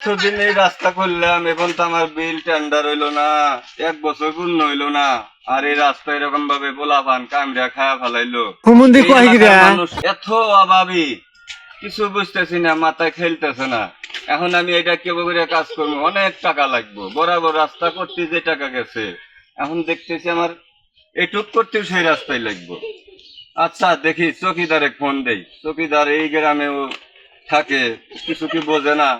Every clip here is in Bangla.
কিছুদিন এই রাস্তা করলাম এখন তো আমার বিল টেন্ডার হইল না এক বছর পূর্ণ হইল না আর এই রাস্তা এরকম ভাবে পোলাপান কামড়া খায়া ফেলাইলো। এত অভাবী কিছু বুঝতেছি না মাথায় খেলতেছে না। এখন আমি এটা কেউ করে কাজ করব অনেক টাকা লাগবে বরাবর রাস্তা করতে যে টাকা গেছে এখন দেখতেছি আমার এটুক করতেও সেই রাস্তায় লাগবো। আচ্ছা দেখি চকিদারে ফোন দেই চকিদার এই গ্রামেও থাকে কিছু কি বোঝে না।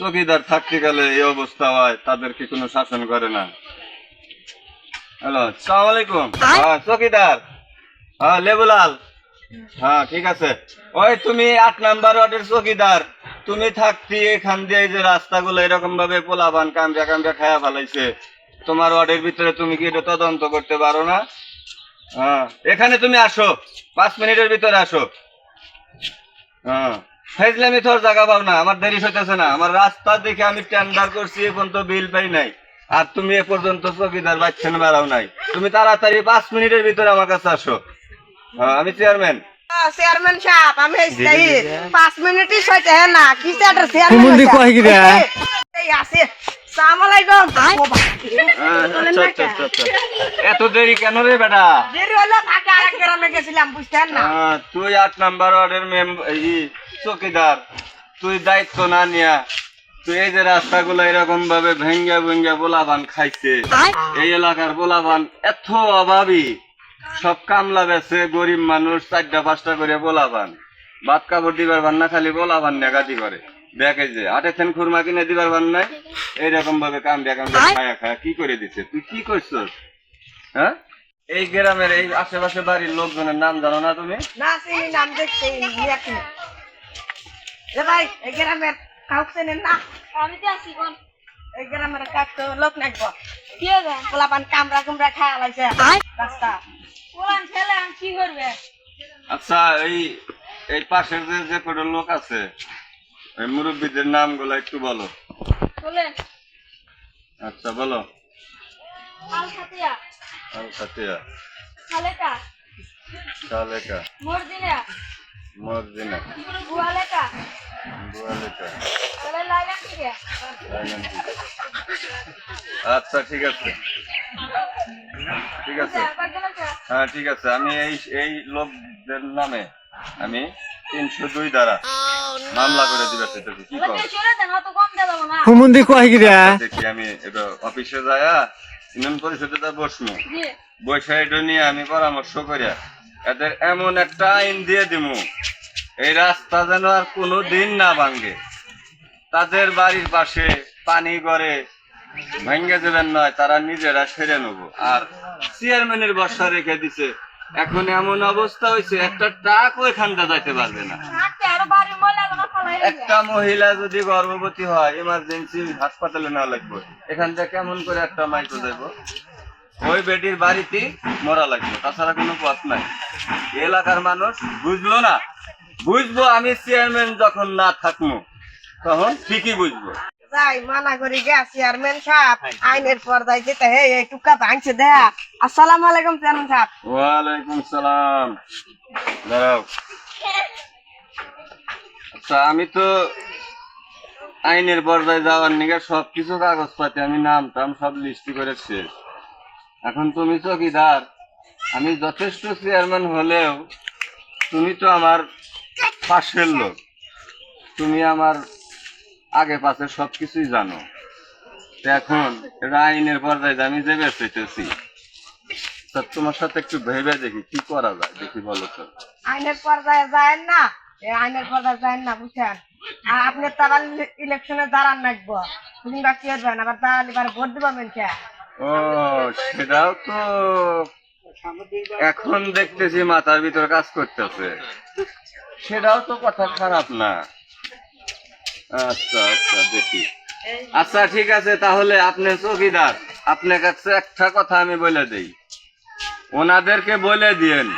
চকিদার থাকতে গেলে এই অবস্থা হয় তাদেরকে কোনো শাসন করে না। হ্যালো সালাম আলাইকুম। হ্যাঁ চকিদার। হ্যাঁ লেবুলাল। হ্যাঁ ঠিক আছে। ওই তুমি আট নাম্বার ওয়ার্ডের চকিদার। তুমি থাকতি এখান দিয়ে এই যে রাস্তাগুলো এরকম ভাবে পোলাবান কামড়া কামড়া খায়া ফেলাইছে তোমার ওয়ার্ডের ভিতরে তুমি কি এটা তদন্ত করতে পারো না? হ্যাঁ এখানে তুমি আসো। পাঁচ মিনিটের ভিতরে আসো। হ্যাঁ। ফাইজলামি তোর জায়গা পাও না আমার দেরি হইতেছে না। আমার রাস্তা দেখে আমি টেন্ডার করছি এখন তো বিল পাই নাই। আর তুমি এ পর্যন্ত চকিদার বাচ্চান বাড়াও নাই। তুমি তাড়াতাড়ি পাঁচ মিনিটের ভিতরে আমার কাছে আসো। হ্যাঁ আমি চেয়ারম্যান চেয়ারম্যান সাহেব আমি পাঁচ মিনিটই সইতে হ্যাঁ না। কি চেয়ারম্যান হুমুন্দি কয় গিরা এই আছে সালাম আলাইকুম। আচ্ছা আচ্ছা আচ্ছা। এত দেরি কেন রে বেটা? দেরি হলো থাকে আরেক গ্রামে গেছিলাম বুঝতেন না। তুই আট নাম্বার ওয়ার্ডের মেম এই চকিদার, তুই দায়িত্ব না নিয়া তুই এই যে রাস্তা রাস্তাগুলো এরকম ভাবে ভেঙ্গা ভেঙ্গা পোলাবান খাইছে, এই এলাকার পোলাবান এত অভাবী, সব কামলা বেছে গরিব মানুষ চারটা পাঁচটা করে পোলাবান ভাত কাপড় দিবার বান না, খালি পোলাবান নেগাতি করে। দেখে যে আটে থেন খুরমা কিনে দিবার বান নাই, এইরকম ভাবে কামড়া কামড়া খায়া খায়া কি করে দিছে? তুই কি করছস? হ্যাঁ? এই গ্রামের এই আশেপাশে বাড়ির লোকজনের নাম জানো না তুমি? না নাম দেখতে দেখি এ ভাই এই গ্রামের কাউকে চেনেন না? আমি তো আছি কোন? এই গ্রামের কাক তো লোক নাকবো কি হবে পোলাপান কামড়া কুমড়া খাওয়া লাগছে। রাস্তা। কোরআন ছেলে আমি কি করবে? আচ্ছা এই এই পাশের যে যে কটা লোক আছে ওই মুরব্বীদের নামগুলো একটু বলো। বলে। আচ্ছা বলো। আল খাতিয়া আল খাতিয়া খালেকা সালেকা মর্দিনা। মর্জিনা লাইলাম। আচ্ছা ঠিক আছে। ঠিক আছে। হ্যাঁ ঠিক আছে। আমি এই এই লোকদের নামে আমি তিনশো দুই দ্বারা মামলা করে দিবে সেটাকে কি কর? চলে দেন অত কম দিয়ে দেবো না। হুমুন্দি কয় গিরা দেখি আমি এবার অফিসে যায়া ইউনিয়ন পরিষদে যা বসবো। বৈশা এটা নিয়ে আমি পরামর্শ করিয়া এদের এমন একটা আইন দিয়ে দিমু, এই রাস্তা যেন আর কোনো দিন না ভাঙ্গে তাদের বাড়ির পাশে পানি গড়ে ভেঙ্গে দেবেন নয়, তারা নিজেরা সেরে নেব। আর চেয়ারম্যানের বর্ষা রেখে দিছে, এখন এমন অবস্থা হয়েছে, একটা ট্রাকও এখানটা যাইতে পারবে না। একটা মহিলা যদি গর্ভবতী হয় ইমার্জেন্সি হাসপাতালে না লাগবে, এখান থেকে কেমন করে একটা মাইক্রো দেবো? ওই বেটির বাড়িতে মরা লাগবে তাছাড়া কোনো পথ নাই। এলাকার মানুষ বুঝলো না। বুঝব আমি চেয়ারম্যান যখন না থাকব তখন ঠিকই বুঝব। যাই মানা করি চেয়ারম্যান সাহেব আইনের পর্দায় যেতে হে এই টুকা ভাঙছে দেয়া। আসসালামু আলাইকুম চেয়ারম্যান সাহেব। ওয়ালাইকুম সালাম। দাঁড়াও। আচ্ছা আমি তো আইনের পর্যায়ে যাওয়ার নিগে সব কিছু কাগজপাতি আমি নাম টাম সব লিস্টি করে শেষ। এখন তুমি চকিদার, আমি যথেষ্ট চেয়ারম্যান হলেও তুমি তো আমার পাশের লোক। তুমি আমার আগে পাশে সব কিছুই জানো এখন এটা আইনের পর্যায়ে আমি যে বেঁচেছি তা তোমার সাথে একটু ভেবে দেখি, কি করা যায়? দেখি বলো তো। আইনের পর্দায় যায় না? আইনের পর্দায় যায় না, বুঝছেন? আর আপনি তারা ইলেকশনে দাঁড়ান নাকবো। কিংবা কি করবেন? আবার এবার ভোট দিব মেনছে ও সেটাও তো এখন দেখতেছি মাথার ভিতর কাজ করতেছে। সেটাও তো কথা খারাপ না। আচ্ছা আচ্ছা দেখি। আচ্ছা ঠিক আছে তাহলে আপনি চৌকিদার আপনার কাছে একটা কথা আমি বলে দেই। ওনাদেরকে বলে দিয়েন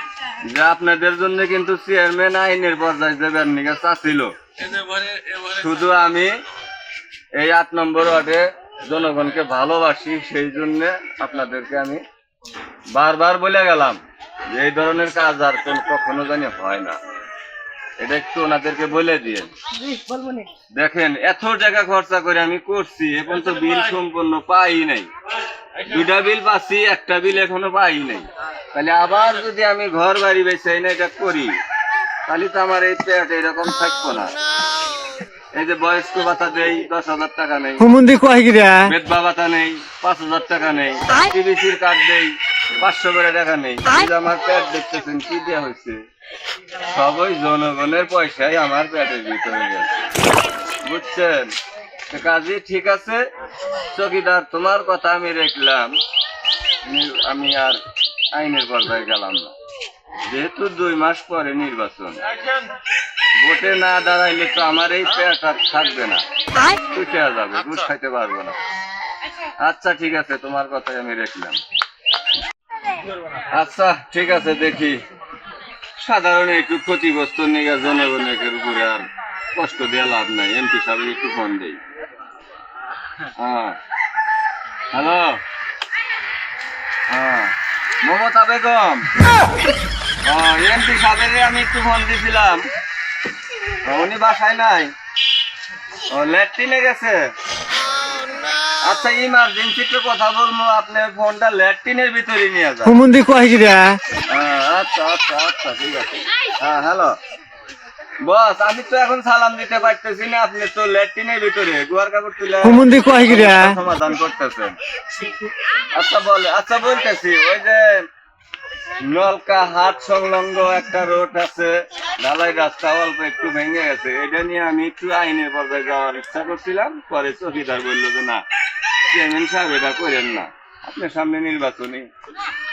যে আপনাদের জন্য কিন্তু চেয়ারম্যান আইনের পর্যায়ে দেবেন নিকা চাচ্ছিল শুধু আমি এই আট নম্বর ওয়ার্ডে জনগণকে ভালোবাসি সেই জন্য আপনাদেরকে আমি বারবার বলে গেলাম যে এই ধরনের কাজ আর কোন- কখনো জানি হয় না। এটা একটু ওনাদেরকে বলে দিয়ে দেখেন এত টাকা খরচা করে আমি করছি এখন তো বিল সম্পূর্ণ পাই নাই। দুটা বিল পাচ্ছি একটা বিল এখনও পাই নাই। তাহলে আবার যদি আমি ঘর বাড়ি বেছে না এটা করি তাহলে তো আমার এই পেট এরকম থাকব না। এই যে বয়স্ক ভাতা দেই দশ হাজার টাকা নেই। হুমুন্দি কয় গিরা বেদবা ভাতা নেই পাঁচ হাজার টাকা নেই। টিভিসির কার্ড দেই পাঁচশো করে টাকা নেই। আমার পেট দেখতেছেন কি দেওয়া হয়েছে? সবই জনগণের পয়সায় আমার পেটের ভিতরে গেছে। বুঝছেন? কাজী ঠিক আছে? চকিদার তোমার কথা আমি রাখলাম। আমি আর আইনের পর্যায়ে গেলাম না। যেহেতু দুই মাস পরে নির্বাচন। ভোটে না দাঁড়াইলে তো আমার এই পেট থাকবে না। উঠে যাবে দুধ খাইতে পারব না। আচ্ছা ঠিক আছে তোমার কথাই আমি রাখলাম আচ্ছা ঠিক আছে দেখি। সাধারণ একটু ক্ষতিগ্রস্ত নিয়ে জনগণের উপরে আর কষ্ট দেওয়া লাভ নাই। এমপি সাহেব একটু ফোন দেই। হ্যাঁ। হ্যালো? হ্যাঁ। মমতা বেগম? এমপি সাহেবের আমি একটু ফোন দিয়েছিলাম উনি বাসায় নাই। ও ল্যাট্রিনে গেছে। আচ্ছা ইমার্জেন্সি একটু কথা বলব আপনার ফোনটা ল্যাট্রিনের ভিতরে নিয়ে যান। হুমুন্দি কয় গিরা হ্যাঁ, আচ্ছা আচ্ছা আচ্ছা ঠিক আছে। হ্যাঁ হ্যালো। বস আমি তো এখন সালাম দিতে পারতেছি না আপনি তো ল্যাট্রিনের ভিতরে গুয়ার কাপড় তুলে হুমুন্দি কয় গিরা সমাধান করতেছেন। আচ্ছা বলে আচ্ছা বলতেছি ওই যে নলকা হাট সংলগ্ন একটা রোড আছে। ঢালাই রাস্তা অল্প একটু ভেঙে গেছে। এটা নিয়ে আমি একটু আইনের পর্যায়ে যাওয়ার ইচ্ছা করছিলাম। পরে চৌকিদার বলল যে, না, চেয়ারম্যান সাহেব এটা করেন না। আপনার সামনে নির্বাচনী।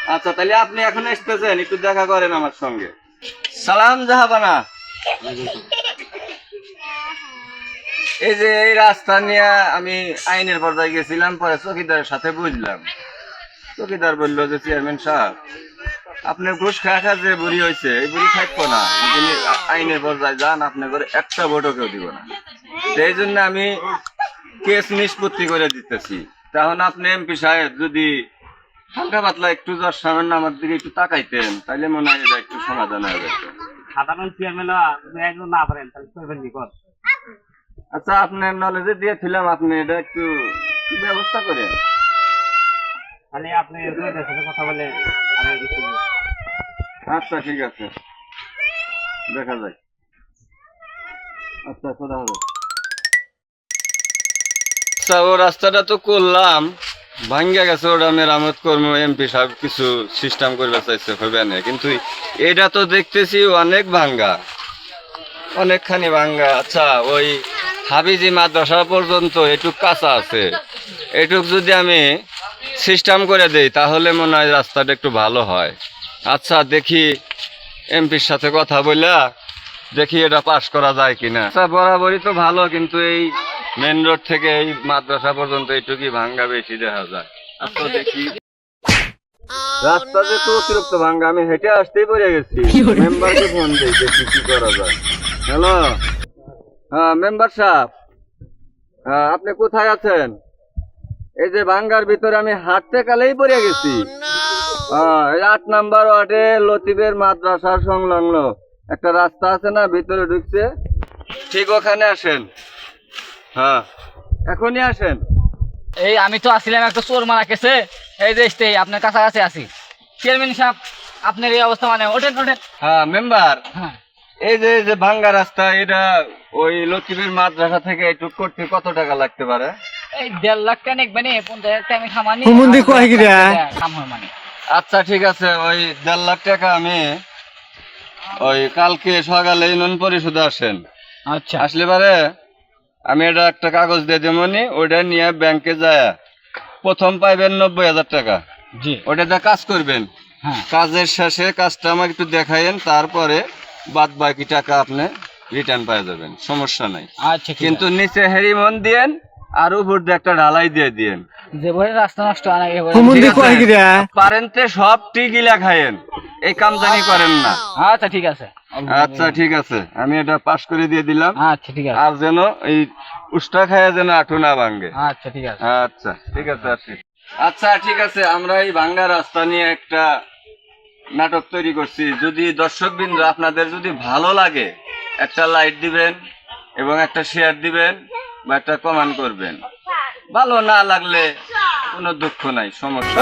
আচ্ছা তাহলে আপনি এখন এসতেছেন একটু দেখা করেন আমার সঙ্গে। সালাম, জাহাবানা। এই যে এই রাস্তা নিয়ে আমি আইনের পর্যায়ে গেছিলাম, পরে চৌকিদারের সাথে বুঝলাম। চৌকিদার বলল যে, চেয়ারম্যান সাহেব আপনার ঘুষ খাওয়া খাওয়া যে বুড়ি হয়েছে এই বুড়ি থাকব না। যিনি আইনের পর্যায়ে যান আপনার ঘরে একটা ভোটও কেউ দিব না। সেই জন্য আমি কেস নিষ্পত্তি করে দিতেছি। তখন আপনি এমপি সাহেব যদি হালকা পাতলা একটু জ্বর সামান্য আমার দিকে একটু তাকাইতেন তাহলে মনে হয় এটা একটু সমাধান হয়ে যেত। সাধারণ চেয়ারম্যান না পারেন তাহলে করবেন আচ্ছা আপনার নলেজে দিয়েছিলাম আপনি এটা একটু ব্যবস্থা করেন। তাহলে আপনি কথা বলে আমি আচ্ছা ঠিক আছে। দেখা যায় আচ্ছা খোদা আচ্ছা ও রাস্তাটা তো করলাম। ভাঙ্গা গেছে ওটা মেরামত কর্ম এমপি সাহেব কিছু সিস্টেম করবে, চাইছে, হবে না। কিন্তু এটা তো দেখতেছি অনেক ভাঙ্গা। অনেকখানি ভাঙ্গা। আচ্ছা ওই হাবিজি মাদ্রাসা পর্যন্ত এটুক কাঁচা আছে। এটুক যদি আমি সিস্টেম করে দেই, তাহলে মনে হয় রাস্তাটা একটু ভালো হয়। আচ্ছা দেখি এমপির সাথে কথা বললা দেখি এটা পাস করা যায় কিনা। আচ্ছা বরাবরই তো ভালো কিন্তু এই মেন রোড থেকে এই মাদ্রাসা পর্যন্ত এইটুকুই ভাঙ্গা বেশি দেখা যায়। আচ্ছা দেখি। রাস্তা যে তো অতিরিক্ত ভাঙ্গা আমি হেঁটে আসতেই পড়ে গেছি। মেম্বারকে ফোন দিই দেখি কি করা যায়। হ্যালো? হ্যাঁ মেম্বার সাহেব। হ্যাঁ আপনি কোথায় আছেন? এই যে ভাঙ্গার ভিতরে আমি হাঁটতে কালেই পড়ে গেছি। আট নাম্বার ওয়ার্ডে লতিবের মাদ্রাসার সংলগ্ন। একটা রাস্তা আছে না ভিতরে ঢুকছে। ঠিক ওখানে আসেন। হ্যাঁ এখনই আসেন। এই আমি তো আসছিলাম একটা চোর মারা কেছে এই যে এই আপনার কাছাকাছি আছি। চেয়ারম্যান সাহেব আপনার এই অবস্থা মানে ওঠেন ওঠেন। হ্যাঁ মেম্বার। হ্যাঁ। এই যে যে ভাঙ্গা রাস্তা এটা ওই লতিবের মাদ্রাসা থেকে একটু করতে কত টাকা লাগতে পারে? এই দেড় লাখ টাকা নেকবে নি পঞ্চাশ হাজার টাকা আমি কাম হয় মানে। আচ্ছা ঠিক আছে ওই দেড় লাখ টাকা আমি ওই কালকে সকালে ইউনিয়ন পরিষদে আসেন। আচ্ছা। আসলে পারে আমি এটা একটা কাগজ দিয়ে দেবনি ওটা নিয়ে ব্যাংকে যায়। প্রথম পাইবেন নব্বই হাজার টাকা। জি। ওটা দিয়ে কাজ করবেন। হ্যাঁ। কাজের শেষে কাজটা আমাকে একটু দেখাইন তারপরে বাদ বাকি টাকা আপনি রিটার্ন পাই যাবেন সমস্যা নাই। আচ্ছা কিন্তু কিন্তু নিচে হেরিমন দিয়েন আর উপর দিয়ে একটা ঢালাই দিয়ে দিয়েন। যে ভরে রাস্তা নষ্ট পারেন তে সব টিগিলা খায়েন এই কাম জানি করেন না। আচ্ছা ঠিক আছে। আচ্ছা ঠিক আছে। আমি এটা পাস করে দিয়ে দিলাম। আচ্ছা ঠিক আছে। আর যেন এই উষ্টা খায়া যেন আঠু না ভাঙ্গে আচ্ছা ঠিক আছে। আচ্ছা ঠিক আছে আসি। আচ্ছা ঠিক আছে আমরা এই ভাঙ্গা রাস্তা নিয়ে একটা নাটক তৈরি করছি। যদি দর্শক আপনাদের যদি ভালো লাগে একটা লাইট দিবেন এবং একটা শেয়ার দিবেন। বা একটা কমান করবেন। ভালো না লাগলে কোনো দুঃখ নাই সমস্যা